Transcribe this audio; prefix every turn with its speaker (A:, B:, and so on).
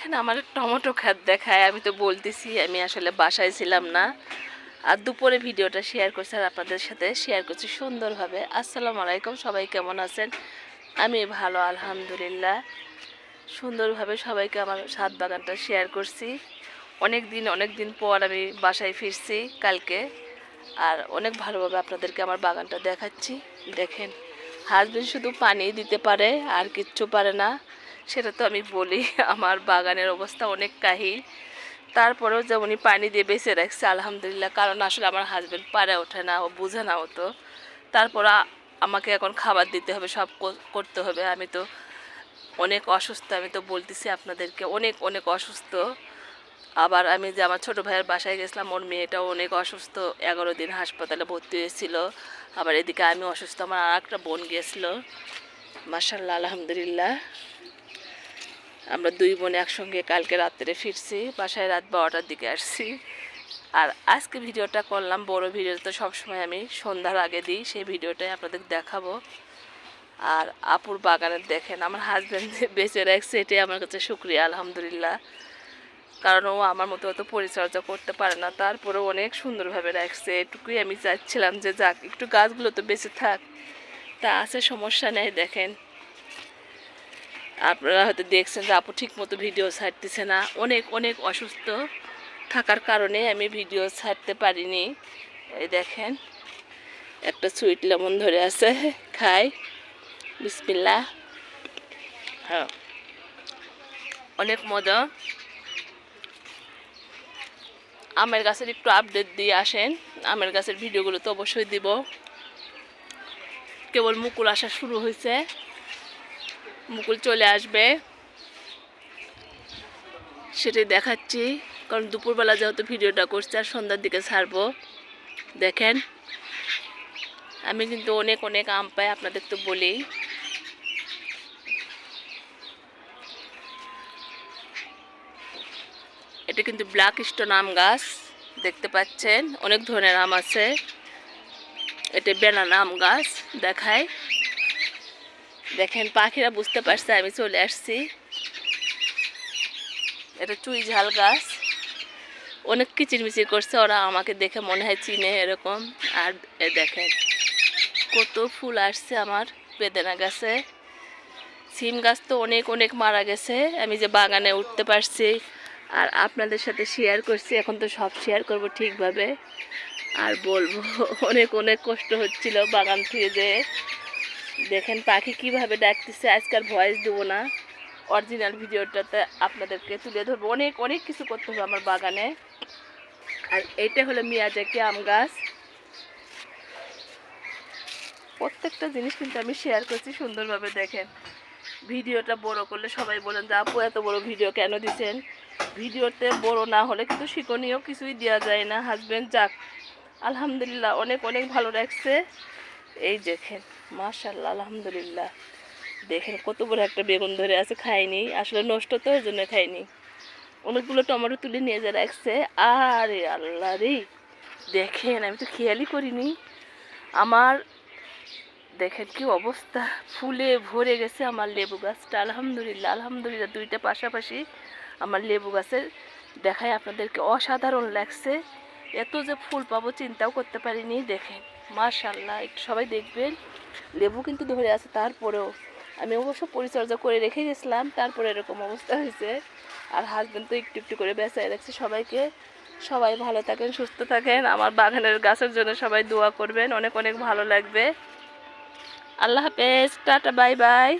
A: দেখেন আমার টমেটো খাত দেখায়, আমি তো বলতেছি, আমি আসলে বাসায় ছিলাম না। আর দুপুরে ভিডিওটা শেয়ার করছি আর আপনাদের সাথে শেয়ার করছি সুন্দরভাবে। আসসালামু আলাইকুম, সবাই কেমন আছেন? আমি ভালো, আলহামদুলিল্লাহ। সুন্দরভাবে সবাইকে আমার সাত বাগানটা শেয়ার করছি। অনেক দিন অনেক দিন পর আমি বাসায় ফিরছি কালকে। আর অনেক ভালোভাবে আপনাদেরকে আমার বাগানটা দেখাচ্ছি। দেখেন, হাজবেন্ড শুধু পানি দিতে পারে, আর কিচ্ছু পারে না। সেটা তো আমি বলি, আমার বাগানের অবস্থা অনেক কাহিল। তারপরেও যে উনি পানি দিয়ে বেঁচে রাখছে, আলহামদুলিল্লাহ, কারণ আসলে আমার হাজবেন্ড পারে ওঠে না, ও বুঝে না তো। তারপর আমাকে এখন খাবার দিতে হবে, সব করতে হবে। আমি তো অনেক অসুস্থ, আমি তো বলতেছি আপনাদেরকে, অনেক অনেক অসুস্থ। আবার আমি যে আমার ছোটো ভাইয়ের বাসায় গেছিলাম, ওর মেয়েটাও অনেক অসুস্থ। এগারো দিন হাসপাতালে ভর্তি হয়েছিল। আবার এদিকে আমি অসুস্থ, আমার আর একটা বোন গিয়েছিল মার্শাল্লাহ আলহামদুলিল্লাহ। আমরা দুই বোন একসঙ্গে কালকে রাত্রে ফিরছি, বাসায় রাত বারোটার দিকে আসছি। আর আজকে ভিডিওটা করলাম, বড় ভিডিও তো সবসময় আমি সন্ধ্যার আগে দিই, সেই ভিডিওটাই আপনাদের দেখাবো। আর আপুর বাগানের দেখেন, আমার হাজব্যান্ড বেঁচে রাখছে, এটাই আমার কাছে শুক্রিয়া, আলহামদুলিল্লাহ। কারণ ও আমার মতো অত পরিচর্যা করতে পারে না, তারপরেও অনেক সুন্দরভাবে রাখছে। এটুকুই আমি চাচ্ছিলাম যে যাক, একটু গাছগুলো তো বেঁচে থাক। তা আছে, সমস্যা নেই, দেখেন। আপনারা হয়তো দেখছেন যে আপু ঠিক মতো ভিডিও ছাড়তেছে না। অনেক অনেক অসুস্থ থাকার কারণে আমি ভিডিও ছাড়তে পারিনি। এই দেখেন, একটা সুইট লেমন ধরে আছে, খাই। বিসমিল্লা হ্যাঁ। অনেক মজা। আমের গাছের একটু আপডেট দিয়ে আসেন। আমের গাছের ভিডিওগুলো তো অবশ্যই দিব। কেবল মুকুল আসা শুরু হয়েছে। মুকুল চলে আসবে। সেটাই দেখাচ্ছি, কারণ দুপুরবেলা যেহেতু ভিডিওটা করছি, আর সন্ধ্যার দিকে ছাড়বো। দেখেন, আমি কিন্তু অনেক অনেক আম পাই, আপনাদের তো বলি এটা কিন্তু ব্ল্যাক স্টোন আম গাছ, দেখতে পাচ্ছেন, অনেক ধরনের আম আছে। এটা বেনানা আম গাছ দেখায় দেখেন, পাখিরা বুঝতে পারছে আমি চলে আসছি। এটা চুই ঝাল গাছ। অনেক কিচিরমিচির করছে, ওরা আমাকে দেখে মনে হয় চিনে এরকম। আর দেখেন, কত ফুল আসছে আমার বেদেনা গাছে। সিম গাছ তো অনেক অনেক মারা গেছে, আমি যে বাগানে উঠতে পারছি। আর আপনাদের সাথে শেয়ার করছি, এখন তো সব শেয়ার করব ঠিকভাবে। আর বলব, অনেক অনেক কষ্ট হচ্ছিল বাগান থেকে যে দেখেন পাখি কীভাবে ডাকতেছে, আজকাল ভয়েস দেবো না। অরিজিনাল ভিডিওটাতে আপনাদেরকে তুলে ধরবো। অনেক অনেক কিছু করতে হবে আমার বাগানে। আর এইটা হলো মিয়াজাকি আম গাছ। প্রত্যেকটা জিনিস কিন্তু আমি শেয়ার করছি সুন্দরভাবে, দেখেন। ভিডিওটা বড় করলে সবাই বলেন যে, আপু, এত বড় ভিডিও কেন দিছেন? ভিডিওতে বড় না হলে কিন্তু শিক্ষণীয় কিছুই দেওয়া যায় না। হাজবেন্ড যাক, আলহামদুলিল্লাহ, অনেক অনেক ভালো রাখছে এই দেখেন মাশাল্লাহ আলহামদুলিল্লাহ। দেখেন কত বড় একটা বেগুন ধরে আছে, খাইনি। আসলে নষ্ট তো ওই জন্য খাইনি। অনেকগুলো টমেটো তুলে নিয়ে যা রাখছে। আরে আল্লাহ রে! দেখেন, আমি তো খেয়ালই করিনি। আমার দেখেন কি অবস্থা। ফুলে ভরে গেছে আমার লেবু গাছটা। আলহামদুলিল্লাহ আলহামদুলিল্লাহ, দুইটা পাশাপাশি আমার লেবু গাছের দেখায় আপনাদেরকে অসাধারণ লাগছে। এত যে ফুল পাবো চিন্তাও করতে পারিনি দেখেন মাশাল্লাহ একটু সবাই দেখবেন। লেবু কিন্তু ধরে আছে তারপরেও। আমি অবশ্য পরিচর্যা করে রেখে গেছিলাম, তারপরে এরকম অবস্থা হয়েছে। আর হাজবেন্ড তো একটু একটু করে বেঁচায় রাখছে সবাইকে। সবাই ভালো থাকেন, সুস্থ থাকেন। আমার বাগানের গাছের জন্য সবাই দোয়া করবেন। অনেক অনেক ভালো লাগবে। আল্লাহ হাফেজ, টাটা, বাই বাই।